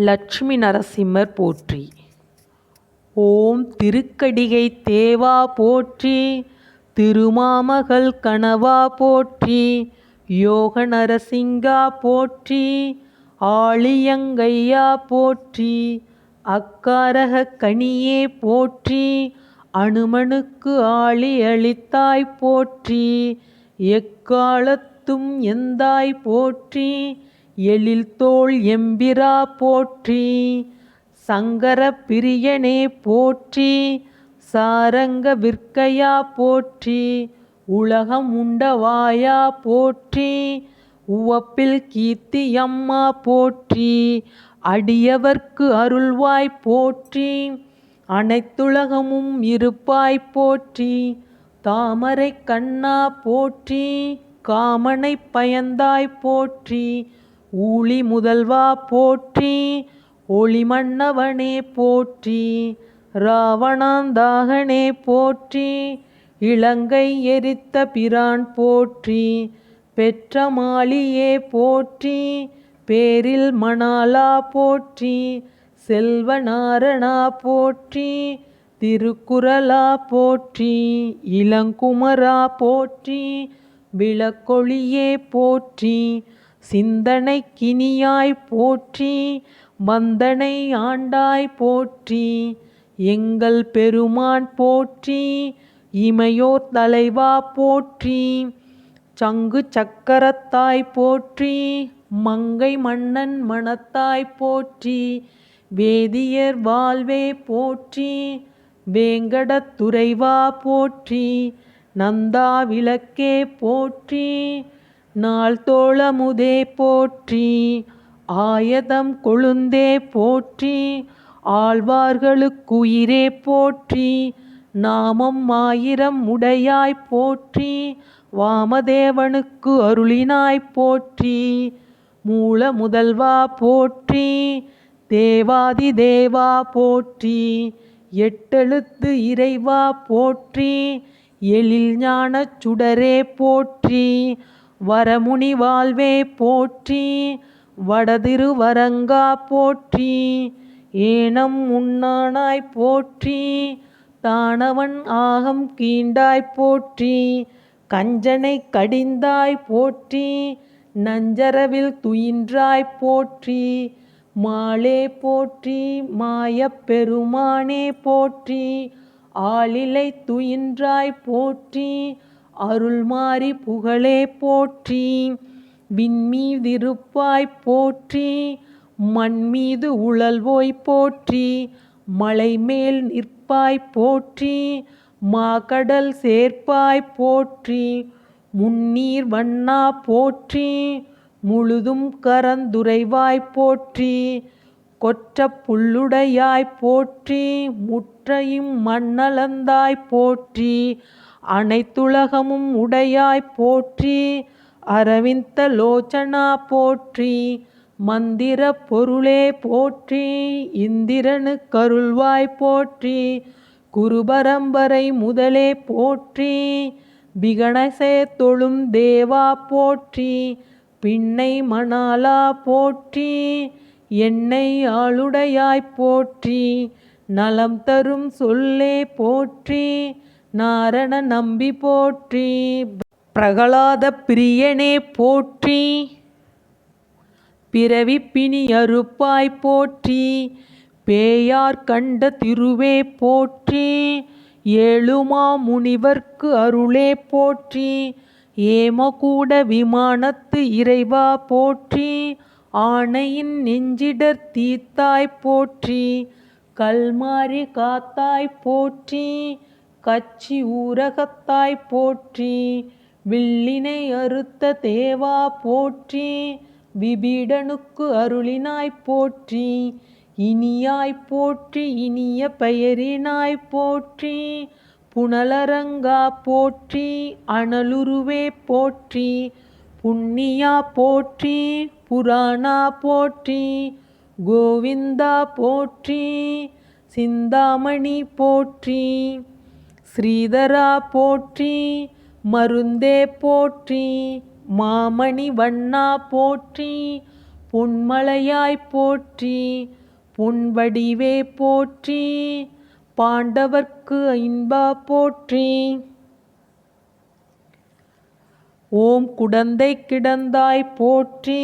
லட்சுமி நரசிம்மர் போற்றி. ஓம் திருக்கடிகை தேவா போற்றி திருமாமகள் கணவா போற்றி யோக நரசிங்கா போற்றி ஆழியங்கையா போற்றி அக்காரக கனியே போற்றி அனுமனுக்கு ஆளி அளித்தாய் போற்றி எக்காலத்தும் எந்தாய் போற்றி எழில் தோல் எம்பிரா போற்றி சங்கர பிரியனே போற்றி சாரங்க விற்கையா போற்றி உலகம் உண்டவாயா போற்றி உவப்பில் கீர்த்தி அம்மா போற்றி அடியவர்க்கு அருள்வாய் போற்றி அனைத்துலகமும் இருப்பாய் போற்றி தாமரை கண்ணா போற்றி காமனை பயந்தாய் போற்றி ஊழி முதல்வா போற்றி ஒளிமன்னவனே போற்றி ராவணாந்தாகனே போற்றி இலங்கை எரித்த பிரான் போற்றி பெற்ற மாளியே போற்றி பேரில் மணாலா போற்றி செல்வநாரணா போற்றி திருக்குறளா போற்றி இளங்குமரா போற்றி விளக்கொளியே போற்றி சிந்தனை கினியாய் போற்றி வந்தனை ஆண்டாய் போற்றி எங்கள் பெருமான் போற்றி இமையோர் தலைவா போற்றி சங்கு சக்கரத்தாய் போற்றி மங்கை மன்னன் மணத்தாய் போற்றி வேதியர் வாழ்வே போற்றி வேங்கடத்துறைவா போற்றி நந்தா விளக்கே போற்றி நாள் தோளமுதே போற்றி ஆயதம் கொழுந்தே போற்றி ஆழ்வார்களுக்குயிரே போற்றி நாமம் ஆயிரம் உடையாய் போற்றி வாமதேவனுக்கு அருளினாய் போற்றி மூல முதல்வா போற்றி தேவாதி தேவா போற்றி எட்டெழுத்து இறைவா போற்றி எழில் ஞானச் சுடரே போற்றி வரமுனி வாழ்வே போற்றி வடதிருவரங்கா போற்றி ஏனம் உண்ணானாய் போற்றி தானவன் ஆகம் கீண்டாய் போற்றி கஞ்சனை கடிந்தாய் போற்றி நஞ்சரவில் துயின்றாய் போற்றி மாலே போற்றி மாயப் பெருமானே போற்றி ஆளிலை துயின்றாய் போற்றி அருள்மாரி புகழே போற்றி விண்மீதிருப்பாய் போற்றி மண்மீது உழல்வோய் போற்றி மலை மேல் நிற்பாய் போற்றி மாகடல் சேர்ப்பாய் போற்றி முன்னீர் வண்ணா போற்றி முழுதும் கரந்துரைவாய் போற்றி கொற்ற புல்லுடையாய் போற்றி முற்றையும் மண்ணளந்தாய் போற்றி அனைத்துலகமும் உடையாய் போற்றி அரவிந்த லோச்சனா போற்றி மந்திர பொருளே போற்றி இந்திரனு கருள்வாய் போற்றி குருபரம்பரை முதலே போற்றி பிகணசே தொழும் தேவா போற்றி பின்னை மணாலா போற்றி என்னை ஆளுடையாய் போற்றி நலம் தரும் சொல்லே போற்றி நாரண நம்பி போற்றி பிரகலாத பிரியனே போற்றி பிறவி பிணி அறுப்பாய் போற்றி பேயார் கண்ட திருவே போற்றி ஏழுமா முனிவர்க்கு அருளே போற்றி ஏமகூட விமானத்து இறைவா போற்றி ஆணையின் நெஞ்சிடர் தீத்தாய் போற்றி கல்மாரி காத்தாய் போற்றி கச்சி ஊரகத்தாய் போற்றி வில்லினை அறுத்த தேவா போற்றி விபீடனுக்கு அருளினாய் போற்றி இனியாய் போற்றி இனிய பெயரினாய் போற்றி புனலரங்கா போற்றி அனலுருவே போற்றி புண்ணியா போற்றி புராணா போற்றி கோவிந்தா போற்றி சிந்தாமணி போற்றி. ஸ்ரீதரா போற்றி மருந்தே போற்றி மாமணி வண்ணா போற்றி பொன்மலையாய் போற்றி பொன்வடிவே போற்றி பாண்டவர்க்கு ஐன்பா போற்றி. ஓம் குடந்தை கிடந்தாய் போற்றி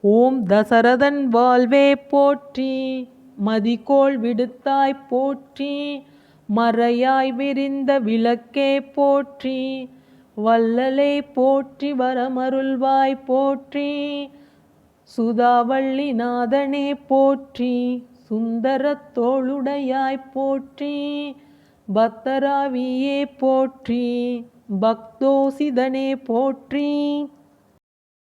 ஓம் தசரதன் வாழ்வே போற்றி மதிகோள் விடுத்தாய் போற்றி மறையாய் விரிந்த விளக்கே போற்றி வள்ளலே போற்றி வரமருள்வாய் போற்றி சுதாவள்ளி நாதனே போற்றி சுந்தரத்தோளுடையாய் போற்றி பக்தராவியே போற்றி பக்தோசிதனே போற்றி.